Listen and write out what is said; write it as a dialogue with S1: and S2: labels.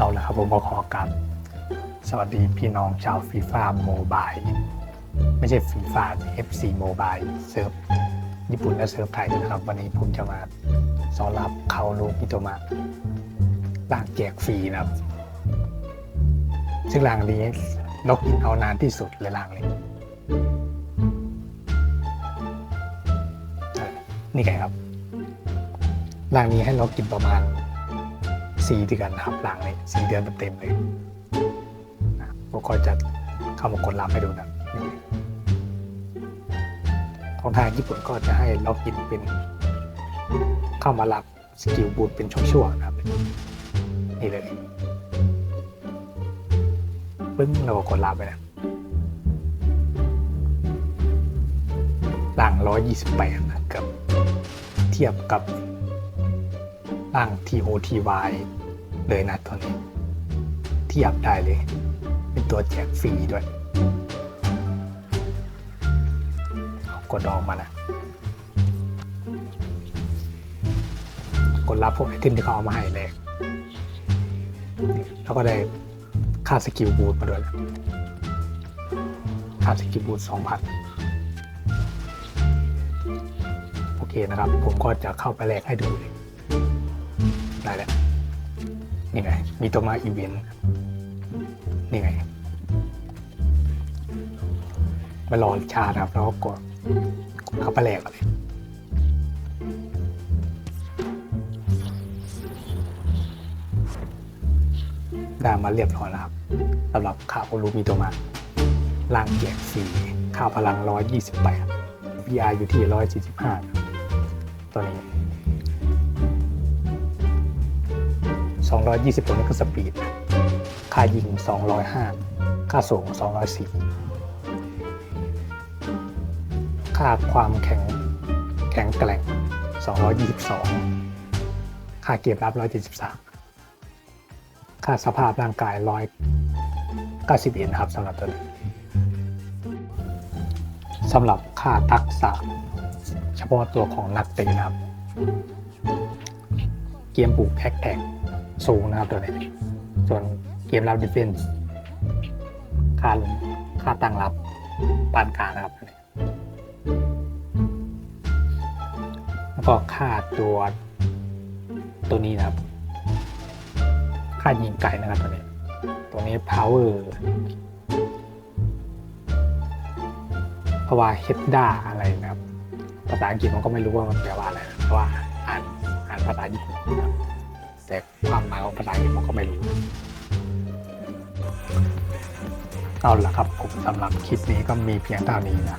S1: เอาละครับผมก็ขอกราบสวัสดีพี่น้องชาวฟีฟ่าโมบายไม่ใช่ฟีฟ่า FC โมบายเซิร์ฟญี่ปุ่นและเซิร์ฟไทยนะครับ วันนี้ผมจะมาสอนรับเขาโลกิโตมะร่างแจกฟรีนะครับ ซึ่งร่างนี้ล็อกอินเอานานที่สุดเลยร่างนี้นี่ไงครับร่างนี้ให้ล็อกอินประมาณ สี่เดือนนะครับหลังนี้สี่เดือนเต็มๆเลยนะผมก็จะเข้ามากดรับให้ดูนะของทางญี่ปุ่นก็จะให้ล็อกอินเป็นเข้ามารับสกิลบูทเป็นช่วงๆนะครับนี่เลยปึ้งเราก็กดรับไปนะหลังร้อยยี่สิบแปดนะครับ เทียบกับร่าง TOTY เลยนะตัวนี้ ทียาบได้เลย เป็นตัวแจกฟรีด้วยกดออกมานะ กดรับพวกไอเทมที่เขาเอามาให้เลย แล้วก็ได้ค่าสกิลบูทมาด้วยค่าสกิลบูทสองพันโอเคนะครับ ผมก็จะเข้าไปแลกให้ดูเลยได้แล้ว นี่ไง มีตัวมาอีเวนต์นี่ไง มารอชาครับแล้วก็กดกดเข้าไปแลกกันเลยได้มาเรียบร้อยแล้วครับสำหรับข่าวรูมีตัวมาล่างแจกฟรีค่าพลัง 128 VR อยู่ที่ 145 ตัวนี้ 220ตัวนี้คือสปีด ค่ายิง 205 ค่าส่ง204ค่าความแข็งแข็งแกร่ง 222 ค่าเก็บรับ 173 ค่าสภาพร่างกาย 191นครับสำหรับตัวนี้สำหรับค่าทักษะ เฉพาะตัวของนักเตะนะครับ เกมบุกแท็กแท็ก สูงนะครับตัวนี้ ส่วนเกมรับดิฟเฟนส์ค่าค่าตั้งรับปานกลางนะครับ แล้วก็ค่าตัวตัวนี้นะครับ ค่ายิงไก่นะครับตัวนี้ ตัวนี้ power เพาว่า h e d d a อะไรนะครับ ภาษาอังกฤษมันก็ไม่รู้ว่ามันแปลว่าอะไร เพราะว่าอ่านอ่านภาษาญี่ปุ่นนะครับ แต่ความหมายของภาษาอังกฤษมันก็ไม่รู้ เอาละครับผมสำหรับคลิปนี้ก็มีเพียงเท่านี้นะ